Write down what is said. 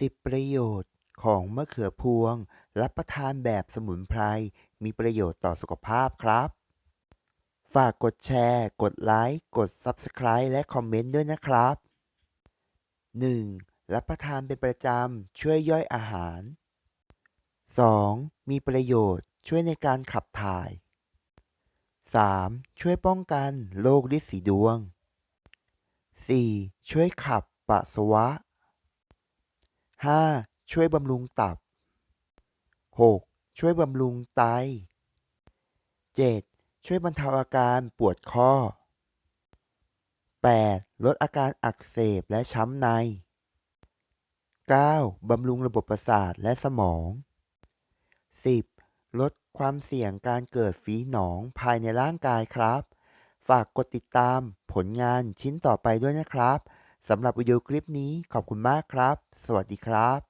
10 ประโยชน์ของมะเขือพวง รับประทานแบบสมุนไพร มีประโยชน์ต่อสุขภาพครับ ฝากกดแชร์ กดไลค์ กด Subscribe และคอมเมนต์ด้วยนะครับ 1. รับประทานเป็นประจำ ช่วยย่อยอาหาร 2. มีประโยชน์ช่วยในการขับถ่าย 3. ช่วยป้องกันโรคลิดสีดวง 4. ช่วยขับปัสสาวะ 5. ช่วยบำรุงตับ 6. ช่วยบำรุงไต 7. ช่วยบรรเทาอาการปวดข้อ 8. ลดอาการอักเสบและช้ำใน 9. บำรุงระบบประสาทและสมอง 10. ลดความเสี่ยงการเกิดฝีหนองภายในร่างกายครับ ฝากกดติดตามผลงานชิ้นต่อไปด้วยนะครับ สำหรับวิดีโอคลิปนี้ขอบคุณมากครับ สวัสดีครับ